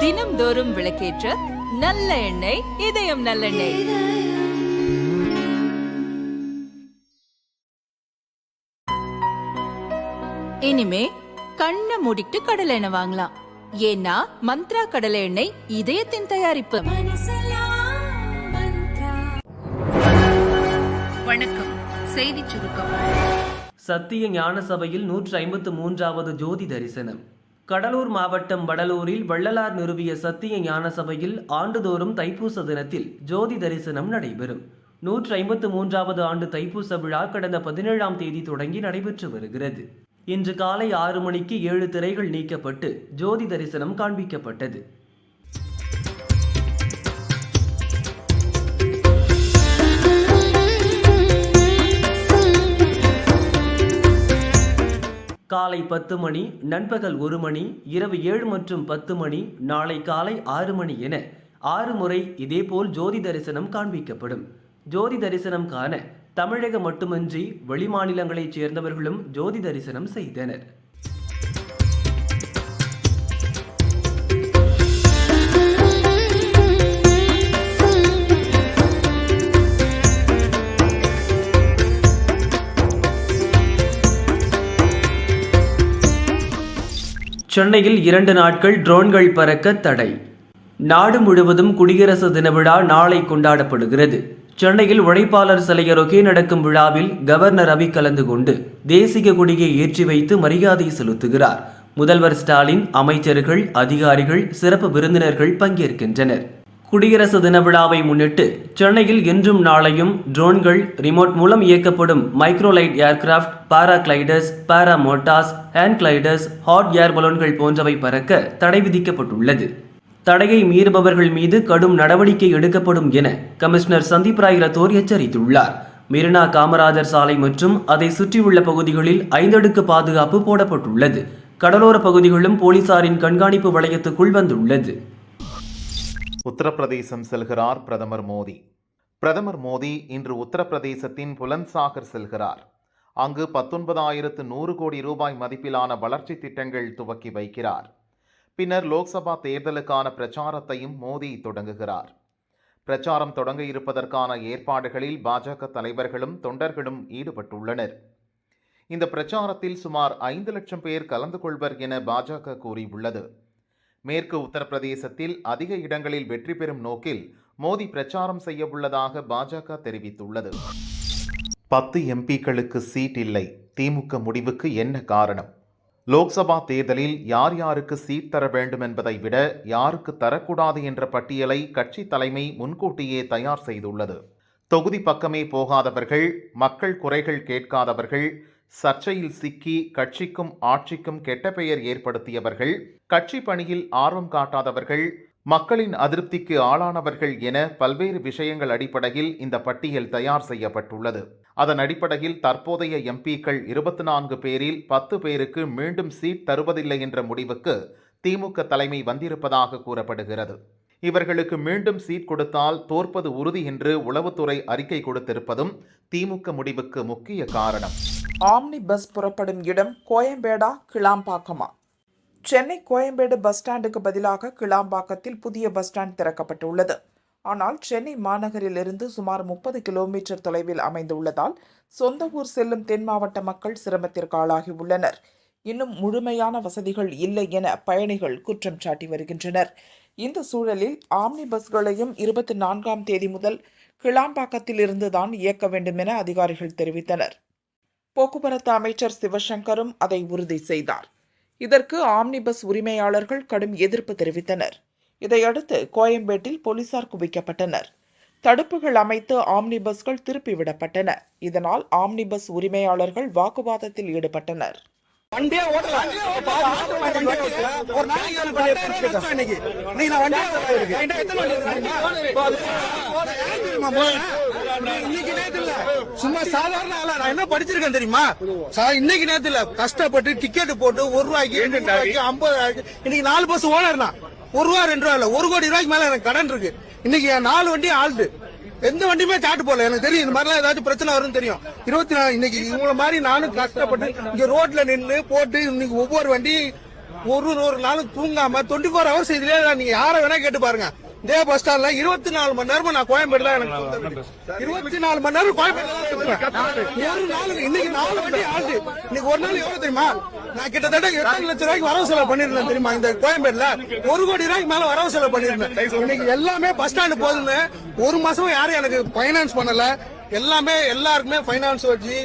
தினம்தோறும் விளக்கேற்ற நல்ல எண்ணெய் இதயம் நல்லெண்ணெய். இனிமே கண்ணை மூடிட்டு கடலை எண்ணெய் வாங்கலாம். ஏன்னா மந்த்ரா கடலை எண்ணெய் இதயத்தின் தயாரிப்பு. வணக்கம். செய்தி சுருக்கம். சத்திய ஞான சபையில் நூற்றி ஐம்பத்து மூன்றாவது ஜோதி தரிசனம். கடலூர் மாவட்டம் வடலூரில் வள்ளலார் நிறுவிய சத்திய ஞான சபையில் ஆண்டுதோறும் தைப்பூச தினத்தில் ஜோதி தரிசனம் நடைபெறும். நூற்றி ஐம்பத்து மூன்றாவது ஆண்டு தைப்பூச விழா கடந்த பதினேழாம் தேதி தொடங்கி நடைபெற்று வருகிறது. இன்று காலை ஆறு மணிக்கு ஏழு திரைகள் நீக்கப்பட்டு ஜோதி தரிசனம் காண்பிக்கப்பட்டது. காலை பத்து மணி நண்பகல் ஒரு மணி இரவு ஏழு மற்றும் பத்து மணி நாளை காலை ஆறு மணி என ஆறு முறை இதேபோல் ஜோதி தரிசனம் காண்பிக்கப்படும். ஜோதி தரிசனம் காண தமிழகம் மட்டுமின்றி வெளிமாநிலங்களைச் சேர்ந்தவர்களும் ஜோதி தரிசனம் செய்தனர். சென்னையில் இரண்டு நாட்கள் ட்ரோன்கள் பறக்க தடை. நாடு முழுவதும் குடியரசு தின விழா நாளை கொண்டாடப்படுகிறது. சென்னையில் உழைப்பாளர் சிலை அருகே நடக்கும் விழாவில் கவர்னர் ரவி கலந்து கொண்டு தேசிய கொடியை ஏற்றி வைத்து மரியாதை செலுத்துகிறார். முதல்வர் ஸ்டாலின் அமைச்சர்கள் அதிகாரிகள் சிறப்பு விருந்தினர்கள் பங்கேற்கின்றனர். குடியரசு தின விழாவை முன்னிட்டு சென்னையில் இன்றும் நாளையும் ட்ரோன்கள் ரிமோட் மூலம் இயக்கப்படும் microlight aircraft paragliders para motors hand gliders hot air பலூன்கள் போன்றவை பறக்க தடை விதிக்கப்பட்டுள்ளது. தடையை மீறுபவர்கள் மீது கடும் நடவடிக்கை எடுக்கப்படும் என கமிஷனர் சந்தீப் ராய் ரத்தோர் எச்சரித்துள்ளார். மெரினா காமராஜர் சாலை மற்றும் அதை சுற்றியுள்ள பகுதிகளில் ஐந்தடுக்கு பாதுகாப்பு போடப்பட்டுள்ளது. கடலோர பகுதிகளும் போலீசாரின் கண்காணிப்பு வளையத்துக்குள் வந்துள்ளது. உத்தரப்பிரதேசம் செல்கிறார் பிரதமர் மோடி. பிரதமர் மோடி இன்று உத்தரப்பிரதேசத்தின் புலன்சாகர் செல்கிறார். அங்கு பத்தொன்பதாயிரத்து நூறு கோடி ரூபாய் மதிப்பிலான வளர்ச்சி திட்டங்கள் துவக்கி வைக்கிறார். பின்னர் லோக்சபா தேர்தலுக்கான பிரச்சாரத்தையும் மோடி தொடங்குகிறார். பிரச்சாரம் தொடங்க இருப்பதற்கான ஏற்பாடுகளில் பாஜக தலைவர்களும் தொண்டர்களும் ஈடுபட்டுள்ளனர். இந்த பிரச்சாரத்தில் சுமார் ஐந்து லட்சம் பேர் கலந்து கொள்வர் என பாஜக கூறியுள்ளது. மேற்கு உத்தரப்பிரதேசத்தில் அதிக இடங்களில் வெற்றி பெறும் நோக்கில் மோடி பிரச்சாரம் செய்யவுள்ளதாக பாஜக தெரிவித்துள்ளது. பத்து எம்பிக்களுக்கு சீட் இல்லை. திமுக முடிவுக்கு என்ன காரணம்? லோக்சபா தேர்தலில் யார் யாருக்கு சீட் தர வேண்டும் என்பதை விட யாருக்கு தரக்கூடாது என்ற பட்டியலை கட்சி தலைமை முன்கூட்டியே தயார் செய்துள்ளது. தொகுதி பக்கமே போகாதவர்கள் மக்கள் குறைகள் கேட்காதவர்கள் சர்ச்சையில் சிக்கி கட்சிக்கும் ஆட்சிக்கும் கெட்ட பெயர் ஏற்படுத்தியவர்கள் கட்சி பணியில் ஆர்வம் காட்டாதவர்கள் மக்களின் அதிருப்திக்கு ஆளானவர்கள் என பல்வேறு விஷயங்கள் அடிப்படையில் இந்த பட்டியல் தயார் செய்யப்பட்டுள்ளது. அதன் அடிப்படையில் தற்போதைய எம்பிக்கள் இருபத்தி நான்கு பேரில் பத்து பேருக்கு மீண்டும் சீட் தருவதில்லை என்ற முடிவுக்கு திமுக தலைமை வந்திருப்பதாக கூறப்படுகிறது. இவர்களுக்கு மீண்டும் சீட் கொடுத்தால் தோற்பது உறுதி என்று உளவுத்துறை அறிக்கை கொடுத்திருப்பதும் திமுக முடிவுக்கு முக்கிய காரணம். ஆம்னி பஸ் புறப்படும் இடம் கோயம்பேடா கிளாம்பாக்கமா. சென்னை கோயம்பேடு பஸ் ஸ்டாண்டுக்கு பதிலாக கிளாம்பாக்கத்தில் புதிய பஸ் ஸ்டாண்ட் திறக்கப்பட்டுள்ளது. ஆனால் சென்னை மாநகரிலிருந்து சுமார் முப்பது கிலோமீட்டர் தொலைவில் அமைந்துள்ளதால் சொந்த ஊர் செல்லும் தென் மாவட்ட மக்கள் சிரமத்திற்கு ஆளாகியுள்ளனர். இன்னும் முழுமையான வசதிகள் இல்லை என பயணிகள் குற்றம் சாட்டி வருகின்றனர். இந்த சூழலில் ஆம்னி பஸ்களையும் இருபத்தி நான்காம் தேதி முதல் கிளாம்பாக்கத்தில் இருந்துதான் இயக்க வேண்டும் என அதிகாரிகள் தெரிவித்தனர். போக்குவரத்து அமைச்சர் சிவசங்கரும் அதை உறுதி செய்தார் இதற்கு ஆம்னி பஸ் உரிமையாளர்கள் கடும் எதிர்ப்பு தெரிவித்தனர் இதையடுத்து கோயம்பேட்டில் போலீசார் குவிக்கப்பட்டனர் தடுப்புகள் அமைத்து ஆம்னி பஸ்கள் திருப்பிவிடப்பட்டன இதனால் ஆம்னி பஸ் உரிமையாளர்கள் வாக்குவாதத்தில் ஈடுபட்டனர் வண்டியே ஓட்டல ஒரு நாளைக்கு இன்னைக்கு வண்டியே இருக்கு இன்னைக்கு நேத்து இல்ல. சும்மா சாதாரண ஆளா. நான் என்ன படிச்சிருக்கேன் தெரியுமா? இன்னைக்கு நேத்து இல்ல. கஷ்டப்பட்டு டிக்கெட் போட்டு ஒரு ரூபாய்க்கு ரெண்டு ரூபாய்க்கு ஐம்பது இன்னைக்கு நாலு பஸ் ஓனர் தான் ஒரு ரூபா ரெண்டு ரூபா இல்ல. ஒரு கோடி ரூபாய்க்கு மேல எனக்கு கடன் இருக்கு. இன்னைக்கு என் நாலு வண்டி ஆள்து. எந்த வண்டியுமே சாட்டு போடல. எனக்கு தெரியும் இந்த மாதிரிலாம் ஏதாச்சும் பிரச்சனை வரும்னு தெரியும். இருபத்தி நாலு இன்னைக்கு இவங்கள மாதிரி நானும் கஷ்டப்பட்டு இங்க ரோட்ல நின்னு போட்டு இன்னைக்கு ஒவ்வொரு வண்டி ஒரு ஒரு நாளும் தூங்காம டுவெண்ட்டி ஃபோர் ஹவர்ஸ் இதுலயே தான் நீங்க யாரை வேணா கேட்டு பாருங்க. இதே பஸ் ஸ்டாண்ட்ல இருபத்தி நாலு மணி நேரமா நான் கோயம்பேடுல எனக்கு இருபத்தி நாலு மணி நேரம் கோயம்பேடு ஒரு நாள் இன்னைக்கு நாலு வண்டி ஆல்டு இன்னைக்கு ஒரு நாள் எவ்வளவு தெரியுமா? நான் கிட்டத்தட்ட எட்டு லட்சம் ரூபாய்க்கு வரவு செலவு பண்ணிருந்தேன் தெரியுமா? இந்த கோயம்பேடுல ஒரு கோடி ரூபாய்க்கு மேல வரவு செலவு பண்ணிருந்தேன் இன்னைக்கு எல்லாமே பஸ் ஸ்டாண்டு போதுன்னு ஒரு மாசம் யாரும் எனக்கு ஃபைனான்ஸ் பண்ணல. எல்லாமே எல்லாருக்குமே ஃபைனான்ஸ் வச்சு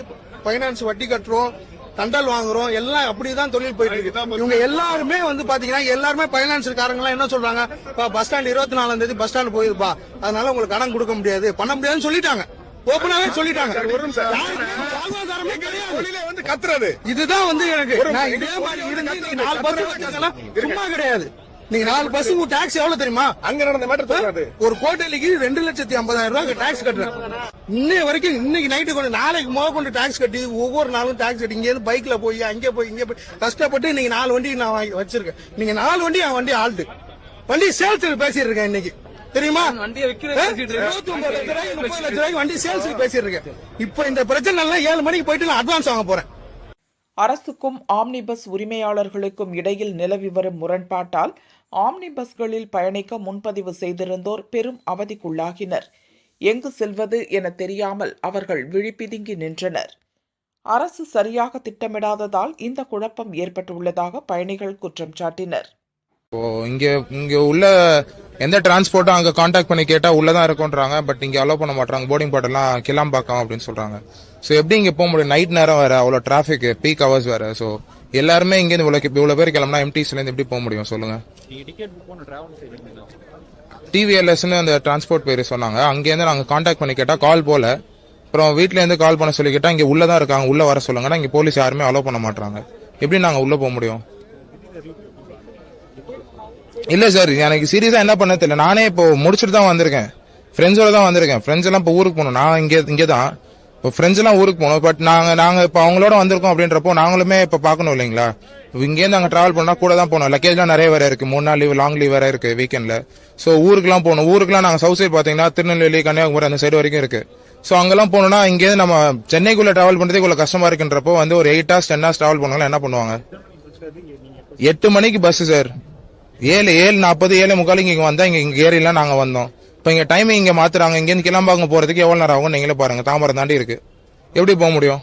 ஃபைனான்ஸ் வட்டி கட்டுறோம். தண்டல் வாங்குறோம். எல்லாம் அப்படிதான் தொழில் போயிட்டு இருக்கு. இவங்க எல்லாருமே வந்து பாத்தீங்கன்னா எல்லாருமே பைனான்ஸ் காரங்க என்ன சொல்றாங்க? பஸ் ஸ்டாண்ட் இருபத்தி நாலாம் தேதி பஸ் ஸ்டாண்ட் போயிருப்பா. அதனால உங்களுக்கு கடன் கொடுக்க முடியாது. பண்ண முடியாதுன்னு சொல்லிட்டாங்க. ஓப்பனாவே சொல்லிட்டாங்க. கிடையாது. வந்து கத்துறது. இதுதான் வந்து எனக்கு. நாலு பஸ் சும்மா கிடையாது. நீங்க நாலு பஸ் டாக்ஸ் எவ்வளவு தெரியுமா? அங்க நடந்த மேட்டர் ஒரு கோட்டைக்கு ரெண்டு லட்சத்தி ஐம்பதாயிரம் ரூபாய் டாக்ஸ் கட்டுறேன். இன்னைய வரைக்கும் இன்னைக்கு நைட்டு கொண்டு நாளைக்கு முத கொண்டு டாக்ஸ் கட்டி ஒவ்வொரு நாளும் டாக்ஸ் கட்டி இங்க பைக்ல போய் அங்கே போய் இங்க போய் கஷ்டப்பட்டு இன்னைக்கு நாலு வண்டி நான் வாங்கி வச்சிருக்கேன். நீங்க நாலு வண்டி என் வண்டி ஆல்டு வண்டி சேல்ஸ் பேசிட்டு இருக்கேன் இன்னைக்கு. தெரியுமா? இருபத்தி ஒன்பது லட்ச ரூபாய்க்கு முப்பது லட்ச ரூபாய்க்கு வண்டி சேல்ஸ் பேசிட்டு இருக்கேன். இப்போ இந்த பிரச்சனை எல்லாம் ஏழு மணிக்கு போயிட்டு நான் அட்வான்ஸ் வாங்க போறேன். அரசுக்கும் ஆம்னி பஸ் உரிமையாளர்களுக்கும் இடையில் நிலவி வரும் முரண்பாட்டால் ஆம்னி பஸ்களில் பயணிக்க முன்பதிவு செய்திருந்தோர் பெரும் அவதிக்குள்ளாகினர். எங்கு செல்வது என தெரியாமல் அவர்கள் விழிப்பிதுங்கி நின்றனர். அரசு சரியாக திட்டமிடாததால் இந்த குழப்பம் ஏற்பட்டுள்ளதாக பயணிகள் குற்றம் சாட்டினர். இப்போ இங்க இங்க உள்ள எந்த டிரான்ஸ்போர்ட்டும் அங்க காண்டாக்ட் பண்ணி கேட்டா உள்ளதான் இருக்கும்ன்றாங்க. பட் இங்க அலோவ் பண்ண மாட்டாங்க போர்டிங் பாட்டெல்லாம் கிளாம்பாக்கம் அப்படின்னு சொல்றாங்க. ஸோ எப்படி இங்க போக முடியும்? நைட் நேரம் வேற அவ்வளோ டிராஃபிக் பீக் ஹவர்ஸ் வேற. ஸோ எல்லாருமே இங்க இருந்து இவ்வளவு இவ்வளவு பேர் கிளம்பினா எம்டிஸ்ல இருந்து எப்படி போக முடியும்? சொல்லுங்க. டிவிஎல்எஸ்னு அந்த டிரான்ஸ்போர்ட் பேர் சொன்னாங்க. அங்கேருந்து நாங்கள் காண்டாக்ட் பண்ணி கேட்டால் கால் போல. அப்புறம் வீட்டிலேருந்து கால் பண்ண சொல்லி இங்கே உள்ளே தான் இருக்காங்க உள்ளே வர சொல்லுங்கன்னா இங்கே போலீஸ் யாருமே அலோவ் பண்ண மாட்டாங்க எப்படி நாங்கள் உள்ளே போக முடியும்? இல்லை சார் எனக்கு சீரியஸாக என்ன பண்ண தெரியல. நானே இப்போ முடிச்சுட்டு தான் வந்திருக்கேன். ஃப்ரெண்ட்ஸோட தான் வந்திருக்கேன். ஃப்ரெண்ட்ஸ் எல்லாம் இப்போ ஊருக்கு போகணும். நான் இங்கே இங்கே தான் இப்போ ஃப்ரெண்ட்ஸ்லாம் ஊருக்கு போகணும் பட் நாங்கள் நாங்கள் இப்போ அவங்களோட வந்திருக்கோம் அப்படின்றப்போ நாங்களுமே இப்போ பார்க்கணும் இல்லைங்களா? இங்கேருந்து அங்கே ட்ராவல் பண்ணால் கூட தான் போனோம். லக்கேஜ்லாம் நிறைய வேற இருக்குது மூணு நாள் லீவ் லாங் லீவ் வேற இருக்குது வீக்கெண்டில் ஸோ ஊருக்குலாம் போகணும் ஊருக்குலாம் நாங்கள் சவுத் சைடு பார்த்தீங்கன்னா திருநெல்வேலி கன்னியாகுமரி அந்த சைடு வரைக்கும் இருக்குது ஸோ அங்கெல்லாம் போனோம்னா இங்கேருந்து நம்ம சென்னைக்குள்ளே ட்ராவல் பண்ணுறதுக்கு இவ்வளோ கஷ்டமாக இருக்குன்றப்போ வந்து ஒரு eight hours ten hours travel பண்ணாலும் என்ன பண்ணுவாங்க? எட்டு மணிக்கு பஸ் சார் ஏழு ஏழு நாற்பது ஏழு முக்கால் இங்கே வந்தால் இங்கே இங்கே ஏறிலாம் நாங்கள் வந்தோம். இப்போ இங்கே டைமிங் இங்கே மாத்துறாங்க இங்கேருந்து கிளம்பாங்க எவ்வளோ நேரம் ஆகும் நீங்களே பாருங்கள் தாம்பரம் தாண்டி இருக்குது எப்படி போக முடியும்?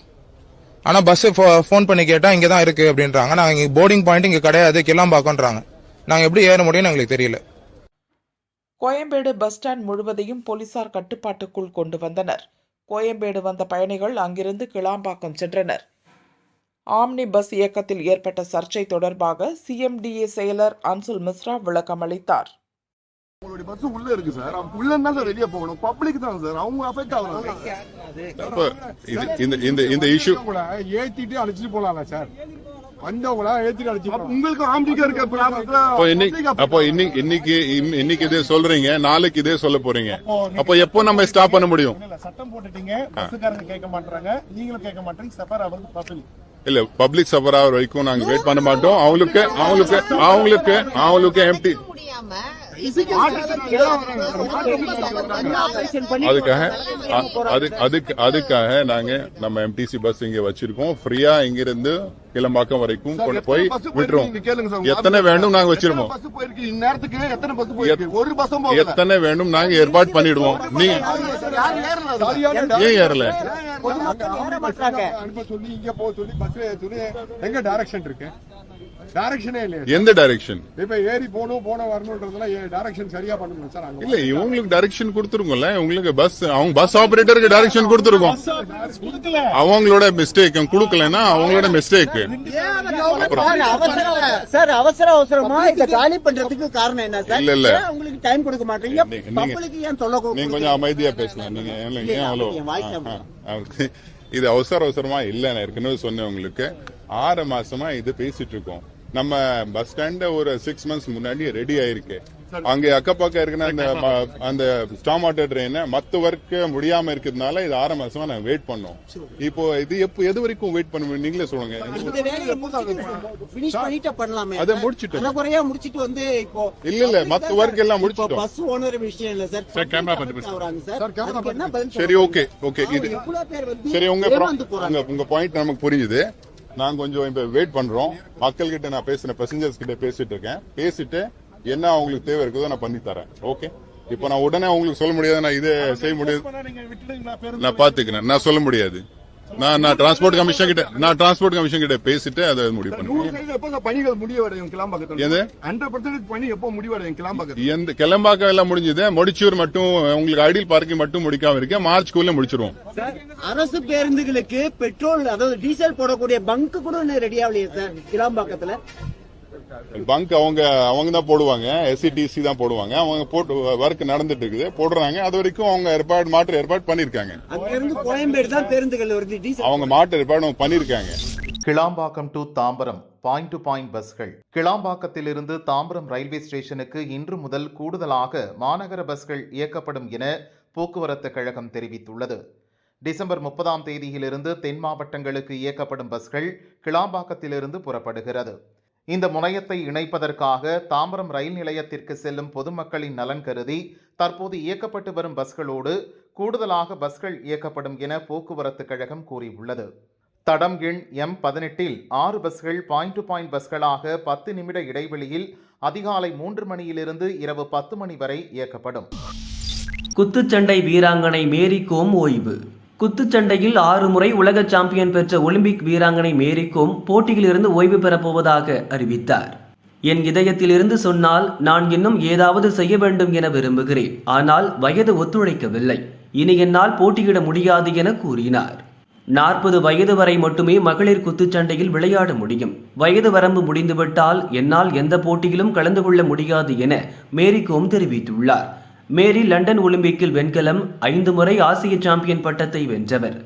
ஆனால் பஸ்ஸு ஃபோ ஃபோன் பண்ணி கேட்டால் இங்கே தான் இருக்குது அப்படின்றாங்க. நாங்கள் இங்கே போர்டிங் பாயிண்ட் இங்கே கிடையாது கிளம்பாக்கன்றாங்க நாங்கள் எப்படி ஏற முடியும்னு எங்களுக்கு தெரியல. கோயம்பேடு பஸ் ஸ்டாண்ட் முழுவதையும் போலீசார் கட்டுப்பாட்டுக்குள் கொண்டு வந்தனர். கோயம்பேடு வந்த பயணிகள் அங்கிருந்து கிளாம்பாக்கம் சென்றனர். ஆம்னி பஸ் இயக்கத்தில் ஏற்பட்ட சர்ச்சை தொடர்பாக சிஎம்டிஏ செயலர் அன்சுல் மிஸ்ரா விளக்கம் அளித்தார் உங்களுடைய பஸ் உள்ள இருக்கு சார் அவங்க உள்ள இருந்தா சார் வெளியே போகணும். பப்ளிக் தான் சார் அவங்க அஃபெக்ட் ஆகுறாங்க. இந்த இந்த இந்த இஷ்யூ கூட ஏத்திட்டு அழைச்சிட்டு போலாம்ல சார் இன்னைக்கு இதே சொல்றீங்க. நாளைக்கு இதே சொல்ல போறீங்க. அப்போ எப்போ நம்ம ஸ்டாப் பண்ண முடியும்? இல்ல சட்டம் போட்டுட்டீங்க. பஸ்ஸுக்காரங்க கேட்க மாட்டாங்க நீங்களும் கேட்க மாட்டீங்க. சஃபர் வந்து பப்ளிக் இல்ல பப்ளிக் சஃபர் ஆகிற வரைக்கும் நாங்க வெயிட் பண்ண மாட்டோம். அவங்களுக்கு அவங்களுக்கு அவங்களுக்கு அவங்களுக்கு எம்டி அதுக்காக அதுக்கு அதுக்காக நாங்க நம்ம எம்டிசி பஸ் இங்க வச்சிருக்கோம். ஃப்ரீயா இங்க இருந்து கிளம்பாக்கம் வரைக்கும் கொண்டு போய் விட்டுருவோம். கேளுங்க சார் எத்தனை வேண்டும் நாங்க வச்சிருவோம்? பஸ் போயிருக்கு இந்நேரத்துக்கு எத்தனை பஸ் போயிருக்கு ஒரு பஸ்ஸும் போகல. எத்தனை வேண்டும் நாங்க ஏற்பாடு பண்ணிடுவோம். நீங்க. ஏன் ஏறல? அனுப்ப சொல்லி இங்க போக சொல்லி பஸ் சொல்லி எங்க டைரக்ஷன் இருக்கு? டைரக்ஷனே இல்லையா எந்த டைரக்ஷன் இப்ப ஏறி போகணும் போன வரணுன்றதுலாம் டைரக்ஷன் சரியா பண்ணணும் சார் இல்ல இவங்களுக்கு டைரக்ஷன் கொடுத்துருக்கோம்ல உங்களுக்கு பஸ் அவங்க பஸ் ஆபரேட்டருக்கு டைரக்ஷன் கொடுத்துருக்கோம். அவங்களோட மிஸ்டேக் கொடுக்கலன்னா அவங்களோட மிஸ்டேக் சார், அவசர- சார் அவசர அவசரமா இத காலி பண்றதுக்கு காரணம் என்ன சார் இல்ல, இல்ல. உங்களுக்கு டைம் கொடுக்க மாட்டீங்க? ஏன் சொல்ல நீங்க கொஞ்சம் அமைதியா பேசலாம் நீங்க ஏன் இது அவசர அவசரமா இல்ல நான் ஏற்கனவே சொன்னேன் உங்களுக்கு. ஆறு மாசமா இது பேசிட்டு இருக்கோம். நம்ம பஸ் ஸ்டாண்ட ஒரு சிக்ஸ் மந்த்ஸ் முன்னாடி ரெடி ஆயிருக்கு. அங்க அக்கப்பக்கம் இருக்கிற அந்த அந்த ஸ்டாம் வாட்டர் ட்ரெயின் மத்த ஒர்க் முடியாம இருக்கிறதுனால இது ஆறு மாசமா நாங்க வெயிட் பண்ணோம். இப்போ இது எப்போ எது வரைக்கும் வெயிட் பண்ண முடியும்? நீங்களே சொல்லுங்க. அதை முடிச்சிட்டோம். குறையா முடிச்சிட்டு வந்து இப்போ இல்ல இல்ல மத்த ஒர்க் எல்லாம் முடிச்சிட்டோம். பஸ் ஓனர் விஷயம் இல்ல சார். சார், camera public பார்த்து சார். ஓகே ஓகே இது எவ்வளவு பேர் வந்து சரி உங்க உங்க உங்க பாயிண்ட் நமக்கு புரியுது. நான் கொஞ்சம் இப்ப வெயிட் பண்றோம். மக்கள் கிட்ட நான் பேசுறேன் பேசஞ்சர்ஸ் கிட்ட பேசிட்டு இருக்கேன். பேசிட்டு என்ன அவங்களுக்கு தேவை இருக்குதோ நான் பண்ணி தரேன். ஓகே இப்போ நான் உடனே உங்களுக்கு சொல்ல முடியாது. நான் இதே செய்ய முடியாது. நான் பாத்துக்கிறேன். நான் சொல்ல முடியாது. நான் நான் டிரான்ஸ்போர்ட் கமிஷன் கிட்ட நான் டிரான்ஸ்போர்ட் கமிஷன் கிட்ட பேசிட்டு அதை முடிவு பண்ணுவேன். எப்போ சார் பணிகள் முடிவடையும் கிளாம்பாக்கத்தில்? எது? ஹண்ட்ரட் பர்சன்டேஜ் பணி எப்போ முடிவடையும் கிளாம்பாக்கத்தில்? எந்த கிளம்பாக்கம் எல்லாம் முடிஞ்சது. முடிச்சூர் மட்டும் உங்களுக்கு ஐடியல் பார்க்கிங் மட்டும் முடிக்காம இருக்கேன் மார்ச்க்குள்ள முடிச்சிருவோம். அரசு பேருந்துகளுக்கு பெட்ரோல் அதாவது டீசல் போடக்கூடிய பங்க் கூட இன்னும் ரெடி ஆகலையே சார் கிளாம்பாக்கத்துல? பங்க் அவங்க அவங்க தான் போடுவாங்க. எஸ்சிடிசி தான் போடுவாங்க. அவங்க போட்டு ஒர்க் நடந்துட்டு இருக்குது போடுறாங்க. அது வரைக்கும் அவங்க ஏற்பாடு மாற்று ஏற்பாடு பண்ணிருக்காங்க அங்க இருந்து கோயம்பேடு தான் பேருந்துகள் வருது டீசல் அவங்க மாற்று ஏற்பாடு பண்ணிருக்காங்க Kilambakkam to Tambaram point to point பஸ்கள் கிளாம்பாக்கத்திலிருந்து தாம்பரம் ரயில்வே ஸ்டேஷனுக்கு இன்று முதல் கூடுதலாக மாநகர பஸ்கள் இயக்கப்படும் என போக்குவரத்து கழகம் தெரிவித்துள்ளது. டிசம்பர் முப்பதாம் தேதியிலிருந்து தென் மாவட்டங்களுக்கு இயக்கப்படும் பஸ்கள் கிளாம்பாக்கத்திலிருந்து புறப்படுகிறது. இந்த முனையத்தை இணைப்பதற்காக தாம்பரம் ரயில் நிலையத்திற்கு செல்லும் பொதுமக்களின் நலன் கருதி தற்போது இயக்கப்பட்டு வரும் பஸ்களோடு கூடுதலாக பஸ்கள் இயக்கப்படும் என போக்குவரத்து கழகம் கூறியுள்ளது. தடம் எண் எம் பதினெட்டில் ஆறு பஸ்கள் பாயிண்ட் டு பாயிண்ட் பஸ்களாக பத்து நிமிட இடைவெளியில் அதிகாலை மூன்று மணியிலிருந்து இரவு பத்து மணி வரை இயக்கப்படும். குத்துச்சண்டை வீராங்கனை மேரிகோம் ஓய்வு. குத்துச்சண்டையில் ஆறு முறை உலக சாம்பியன் பெற்ற ஒலிம்பிக் வீராங்கனை மேரிகோம் போட்டியிலிருந்து ஓய்வு பெறப்போவதாக அறிவித்தார். என் இதயத்திலிருந்து சொன்னால் நான் இன்னும் ஏதாவது செய்ய வேண்டும் என விரும்புகிறேன். ஆனால் வயது ஒத்துழைக்கவில்லை. இனி என்னால் போட்டியிட முடியாது என கூறினார். நாற்பது வயது வரை மட்டுமே மகளிர் குத்துச்சண்டையில் விளையாட முடியும். வயது வரம்பு முடிந்துவிட்டால் என்னால் எந்த போட்டியிலும் கலந்து கொள்ள முடியாது என மேரிகோம் தெரிவித்துள்ளார். மேரி லண்டன் ஒலிம்பிக்கில் வெண்கலம் ஐந்து முறை ஆசிய சாம்பியன் பட்டத்தை வென்றவர்.